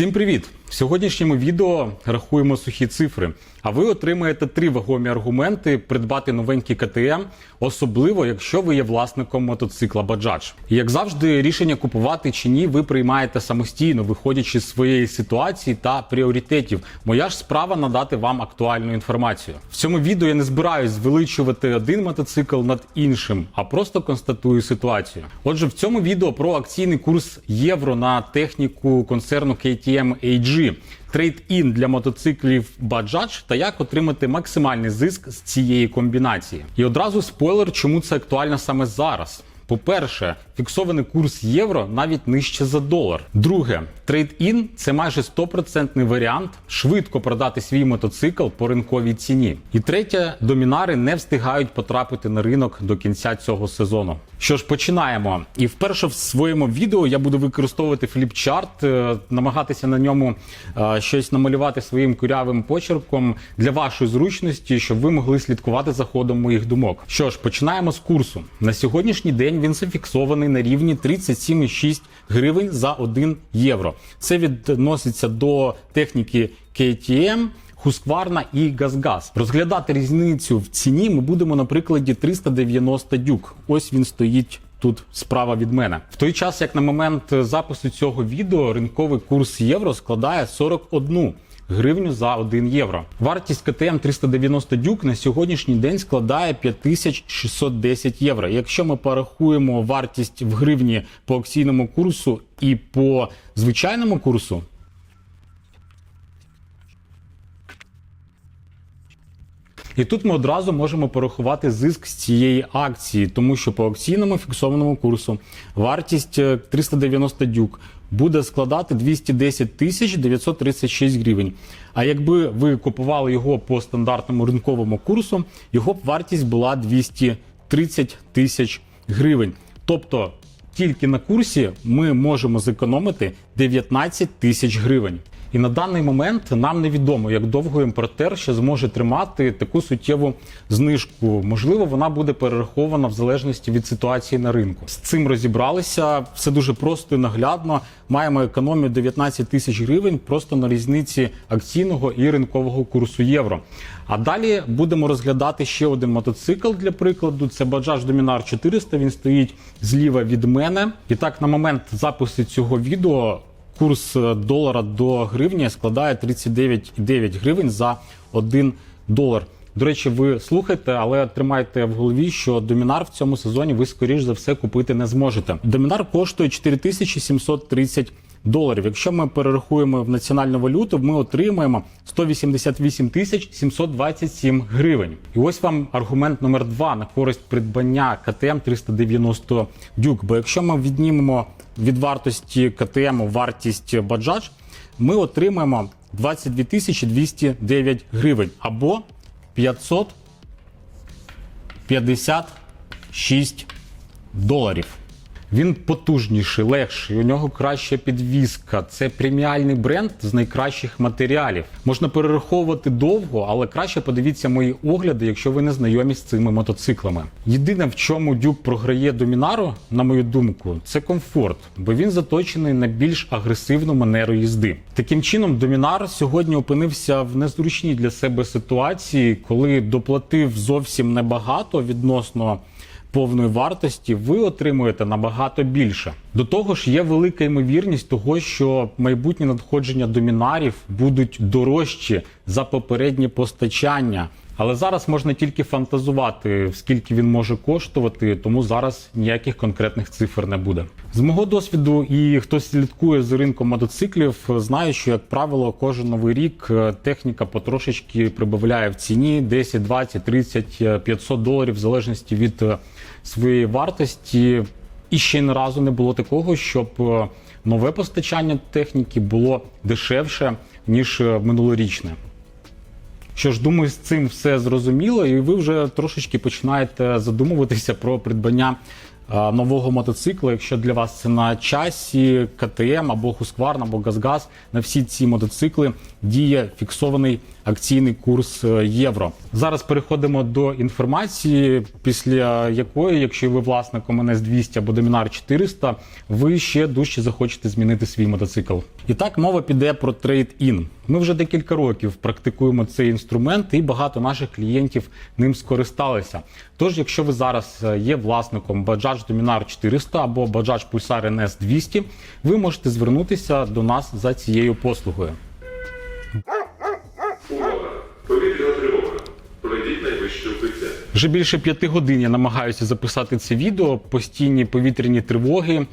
Всім привіт! В сьогоднішньому відео рахуємо сухі цифри. А ви отримаєте три вагомі аргументи придбати новенький КТМ, особливо якщо ви є власником мотоцикла. І як завжди, рішення купувати чи ні, ви приймаєте самостійно, виходячи з своєї ситуації та пріоритетів. Моя ж справа надати вам актуальну інформацію. В цьому відео я не збираюсь звеличувати один мотоцикл над іншим, а просто констатую ситуацію. Отже, в цьому відео про акційний курс євро на техніку концерну KTM AG, трейд-ін для мотоциклів Bajaj та як отримати максимальний зиск з цієї комбінації. І одразу спойлер, чому це актуально саме зараз. По-перше, фіксований курс євро навіть нижче за долар. Друге, трейд-ін це майже 100% варіант швидко продати свій мотоцикл по ринковій ціні. І третє, домінари не встигають потрапити на ринок до кінця цього сезону. Що ж, починаємо. І вперше в своєму відео я буду використовувати фліпчарт, е, намагатися на ньому е, щось намалювати своїм курявим почерком для вашої зручності, щоб ви могли слідкувати за ходом моїх думок. Що ж, починаємо з курсу. На сьогоднішній день він зафіксований на рівні 37,6 гривень за 1 євро. Це відноситься до техніки KTM. Хускварна і Газгаз. Розглядати різницю в ціні ми будемо на прикладі 390 дюк. Ось він стоїть. Тут справа від мене в той час, як на момент запису цього відео ринковий курс євро складає 41 гривню за 1 євро. Вартість КТМ 390 дюк на сьогоднішній день складає 5610 євро. Якщо ми порахуємо вартість в гривні по акційному курсу і по звичайному курсу. І тут ми одразу можемо порахувати зиск з цієї акції, тому що по акційному фіксованому курсу вартість е, 390 дюк буде складати 210 тисяч 936 гривень. А якби ви купували його по стандартному ринковому курсу, його б вартість була 230 тисяч гривень. Тобто тільки на курсі ми можемо зекономити 19 тисяч гривень. І на даний момент нам невідомо, як довго імпортер ще зможе тримати таку суттєву знижку. Можливо, вона буде перерахована в залежності від ситуації на ринку. З цим розібралися. Все дуже просто і наглядно. Маємо економію 19 тисяч гривень просто на різниці акційного і ринкового курсу євро. А далі будемо розглядати ще один мотоцикл для прикладу. Це Bajaj Dominar 400. Він стоїть зліва від мене. І так, на момент запису цього відео. Курс долара до гривні складає 39,9 гривень за 1 долар. До речі, ви слухайте, але тримайте в голові, що домінар в цьому сезоні ви скоріш за все купити не зможете. Домінар коштує 4730 доларів. Якщо ми перерахуємо в національну валюту, ми отримаємо 188 тисяч 727 гривень. І ось вам аргумент номер два на користь придбання КТМ 390 дюк. Бо якщо ми віднімемо від вартості КТМ вартість Bajaj, ми отримаємо 22 тисячі 209 гривень або 556 доларів. Він потужніший, легший, у нього краща підвізка. Це преміальний бренд з найкращих матеріалів. Можна перераховувати довго, але краще подивіться мої огляди, якщо ви не знайомі з цими мотоциклами. Єдине, в чому дюк програє домінару, на мою думку, це комфорт, бо він заточений на більш агресивну манеру їзди. Таким чином, домінар сьогодні опинився в незручній для себе ситуації, коли доплатив зовсім небагато відносно повної вартості, ви отримуєте набагато більше. До того ж, є велика ймовірність того, що майбутні надходження домінарів будуть дорожчі за попереднє постачання. Але зараз можна тільки фантазувати, скільки він може коштувати, тому зараз ніяких конкретних цифр не буде. З мого досвіду, і хто слідкує за ринком мотоциклів, знає, що як правило, кожен новий рік е, техніка потрошечки прибавляє в ціні 10, 20, 30, 500 доларів в залежності від е, своєї вартості. І ще не разу не було такого, щоб е, нове постачання техніки було дешевше ніж минулорічне. Що ж, думаю, з цим все зрозуміло, і ви вже трошечки починаєте задумуватися про придбання нового мотоцикла, якщо для вас це на часі, КТМ або Husqvarna, або Газгаз, на всі ці мотоцикли діє фіксований акційний курс е, євро. Зараз переходимо до інформації, після якої, якщо ви власником ns 200 або Dominar 400, ви ще дужче захочете змінити свій мотоцикл. І так мова піде про трейд-ін. Ми вже декілька років практикуємо цей інструмент, і багато наших клієнтів ним скористалися. Тож, якщо ви зараз е, є власником Bajaj Dominar 400 або Bajaj Pulsar NS 200, ви можете звернутися до нас за цією послугою. Вже більше п'яти годин я намагаюся записати це відео. Постійні повітряні тривоги.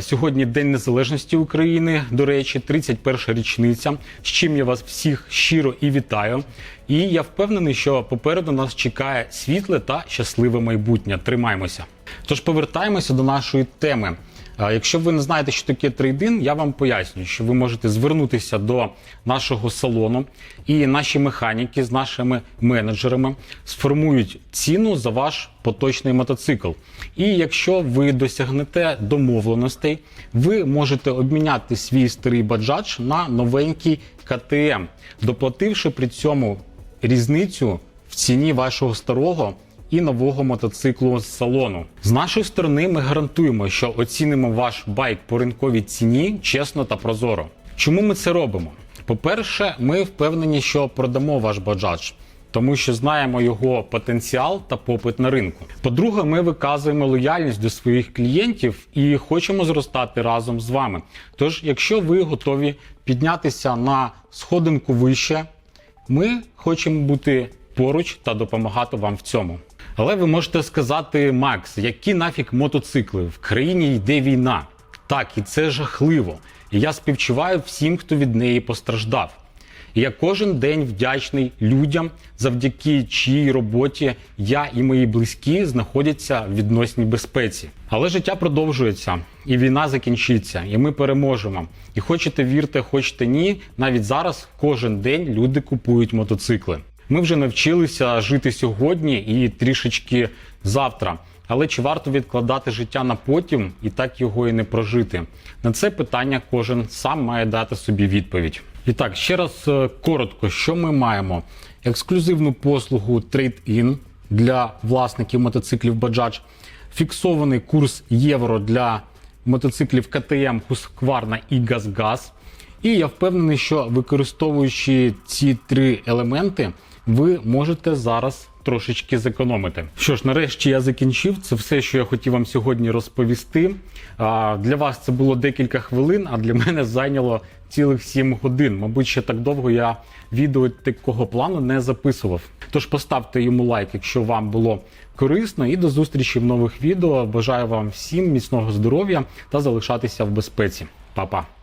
Сьогодні День Незалежності України. До речі, 31 річниця. З чим я вас всіх щиро і вітаю. І я впевнений, що попереду нас чекає світле та щасливе майбутнє. Тримаймося. Тож повертаємося до нашої теми. А Якщо ви не знаєте, що таке трейдин, я вам поясню, що ви можете звернутися до нашого салону, і наші механіки з нашими менеджерами сформують ціну за ваш поточний мотоцикл. І якщо ви досягнете домовленостей, ви можете обміняти свій старий баджач на новенький КТМ, доплативши при цьому різницю в ціні вашого старого і нового мотоциклу з салону. З нашої сторони ми гарантуємо, що оцінимо ваш байк по ринковій ціні чесно та прозоро. Чому ми це робимо? По-перше, ми впевнені, що продамо ваш баджадж. Тому що знаємо його потенціал та попит на ринку. По-друге, ми виказуємо лояльність до своїх клієнтів і хочемо зростати разом з вами. Тож, якщо ви готові піднятися на сходинку вище, ми хочемо бути поруч та допомагати вам в цьому. Але ви можете сказати, Макс, які нафіг мотоцикли? В країні йде війна. Так, і це жахливо. І я співчуваю всім, хто від неї постраждав. І я кожен день вдячний людям, завдяки чиїй роботі я і мої близькі знаходяться в відносній безпеці. Але життя продовжується, і війна закінчиться, і ми переможемо. І хочете вірте, хочете ні. Навіть зараз кожен день люди купують мотоцикли. Ми вже навчилися жити сьогодні і трішечки завтра. Але чи варто відкладати життя на потім і так його і не прожити? На це питання кожен сам має дати собі відповідь. І так, ще раз е, коротко, що ми маємо: ексклюзивну послугу Trade-in для власників мотоциклів Bajaj, фіксований курс євро для мотоциклів КТМ, Husqvarna і GazGaz. І я впевнений, що використовуючи ці три елементи, ви можете зараз трошечки зекономити. Що ж, нарешті я закінчив. Це все, що я хотів вам сьогодні розповісти. Для вас це було декілька хвилин, а для мене зайняло цілих 7 годин. Мабуть, ще так довго я відео такого плану не записував. Тож поставте йому лайк, якщо вам було корисно, і до зустрічі в нових відео. Бажаю вам всім міцного здоров'я та залишатися в безпеці. Па-па!